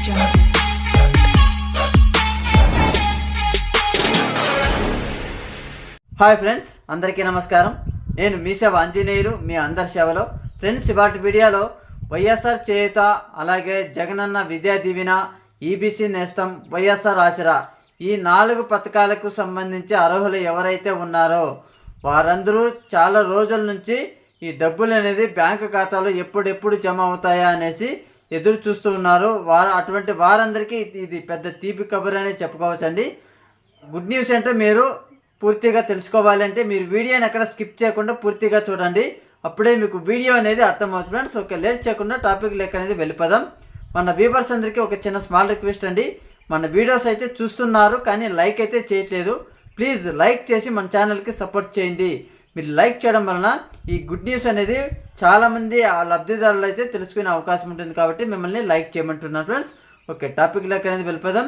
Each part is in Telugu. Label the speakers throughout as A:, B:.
A: హాయ్ ఫ్రెండ్స్ అందరికీ నమస్కారం. నేను మీ సేవ ఆంజనేయులు మీ అందరి సేవలో. ఫ్రెండ్స్ ఇవాటి వీడియోలో వైఎస్ఆర్ చేయుత అలాగే జగనన్న విద్యా దీవెన ఈబీసీ నేస్తం వైఎస్ఆర్ ఆసరా ఈ నాలుగు పథకాలకు సంబంధించి అర్హులు ఎవరైతే ఉన్నారో వారందరూ చాలా రోజుల నుంచి ఈ డబ్బులు అనేది బ్యాంకు ఖాతాలో ఎప్పుడెప్పుడు జమ అవుతాయా అనేసి ఎదురు చూస్తూ ఉన్నారు. వారు అటువంటి వారందరికీ ఇది- ఇది పెద్ద తీపి కబుర్ అనే చెప్పుకోవచ్చండి. గుడ్ న్యూస్ అంటే మీరు పూర్తిగా తెలుసుకోవాలంటే మీరు వీడియోని ఎక్కడ స్కిప్ చేయకుండా పూర్తిగా చూడండి. అప్పుడే మీకు వీడియో అనేది అర్థమవుతుంది సో ఓకే లేట్ చేయకుండా టాపిక్ లెక్క అనేది వెళ్ళిపోదాం. మన వ్యూవర్స్ అందరికీ ఒక చిన్న స్మాల్ రిక్వెస్ట్ అండి. మన వీడియోస్ అయితే చూస్తున్నారు కానీ లైక్ అయితే చేయట్లేదు. ప్లీజ్ లైక్ చేసి మన ఛానల్కి సపోర్ట్ చేయండి. మీరు లైక్ చేయడం వలన ఈ గుడ్ న్యూస్ అనేది చాలామంది ఆ లబ్ధిదారులు అయితే తెలుసుకునే అవకాశం ఉంటుంది కాబట్టి మిమ్మల్ని లైక్ చేయమంటున్నాను ఫ్రెండ్స్. ఓకే టాపిక్ లెక్క అనేది వెళ్ళిపోదాం.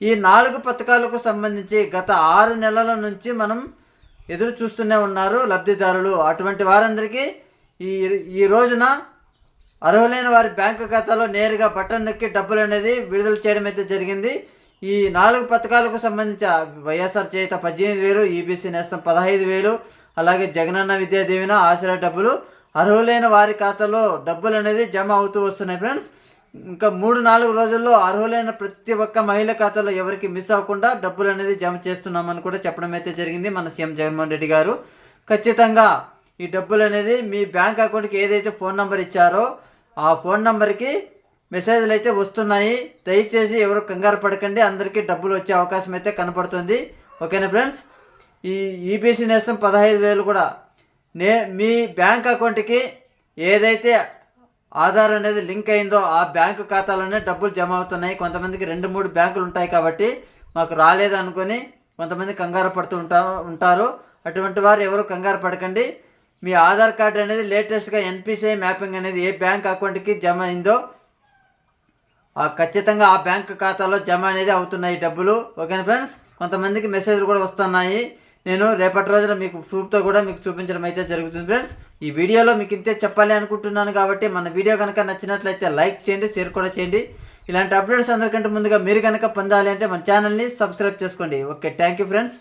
A: ఈ నాలుగు పథకాలకు సంబంధించి గత ఆరు నెలల నుంచి మనం ఎదురు చూస్తూనే ఉన్నారు లబ్ధిదారులు. అటువంటి వారందరికీ ఈ ఈ రోజున అర్హులైన వారి బ్యాంకు ఖాతాలో నేరుగా బటన్ నొక్కి డబ్బులు అనేది విడుదల చేయడం అయితే జరిగింది. ఈ నాలుగు పథకాలకు సంబంధించి వైఎస్ఆర్ చేత పద్దెనిమిది వేలు ఈబీసీ నేస్తం పదహైదు వేలు అలాగే జగనన్న విద్యా దీవెన ఆశ్రయ డబ్బులు అర్హులైన వారి ఖాతాలో డబ్బులు అనేది జమ అవుతూ వస్తున్నాయి ఫ్రెండ్స్. ఇంకా మూడు నాలుగు రోజుల్లో అర్హులైన ప్రతి ఒక్క మహిళ ఖాతాలో ఎవరికి మిస్ అవ్వకుండా డబ్బులు అనేది జమ చేస్తున్నామని కూడా చెప్పడం అయితే జరిగింది మన సీఎం జగన్మోహన్ రెడ్డి గారు. ఖచ్చితంగా ఈ డబ్బులు అనేది మీ బ్యాంక్ అకౌంట్కి ఏదైతే ఫోన్ నెంబర్ ఇచ్చారో ఆ ఫోన్ నెంబర్కి మెసేజ్లు అయితే వస్తున్నాయి. దయచేసి ఎవరు కంగారు పడకండి. అందరికీ డబ్బులు వచ్చే అవకాశం అయితే కనపడుతుంది. ఓకేనా ఫ్రెండ్స్? ఈ ఈబీసీ నేస్తం పదహైదు వేలు కూడా. నే మీ బ్యాంక్ అకౌంట్కి ఏదైతే ఆధార్ అనేది లింక్ అయిందో ఆ బ్యాంకు ఖాతాలోనే డబ్బులు జమ అవుతున్నాయి. కొంతమందికి రెండు మూడు బ్యాంకులు ఉంటాయి కాబట్టి మాకు రాలేదు అనుకొని కొంతమంది కంగారు పడుతూ ఉంటా ఉంటారు. అటువంటి వారు ఎవరు కంగారు పడకండి. మీ ఆధార్ కార్డు అనేది లేటెస్ట్గా ఎన్పిసిఐ మ్యాపింగ్ అనేది ఏ బ్యాంక్ అకౌంట్కి జమ అయిందో ఖచ్చితంగా ఆ బ్యాంక్ ఖాతాలో జమ అనేది అవుతున్నాయి డబ్బులు. ఓకేనా ఫ్రెండ్స్? కొంతమందికి మెసేజ్లు కూడా వస్తున్నాయి. నేను రేపటి రోజున మీకు ప్రూఫ్తో కూడా మీకు చూపించడం అయితే జరుగుతుంది ఫ్రెండ్స్. ఈ వీడియోలో మీకు ఇంతే చెప్పాలి అనుకుంటున్నాను కాబట్టి మన వీడియో కనుక నచ్చినట్లయితే లైక్ చేయండి షేర్ కూడా చేయండి. ఇలాంటి అప్డేట్స్ అందరికంటే ముందుగా మీరు కనుక పొందాలి అంటే మన ఛానల్ని సబ్స్క్రైబ్ చేసుకోండి. Okay thank you friends.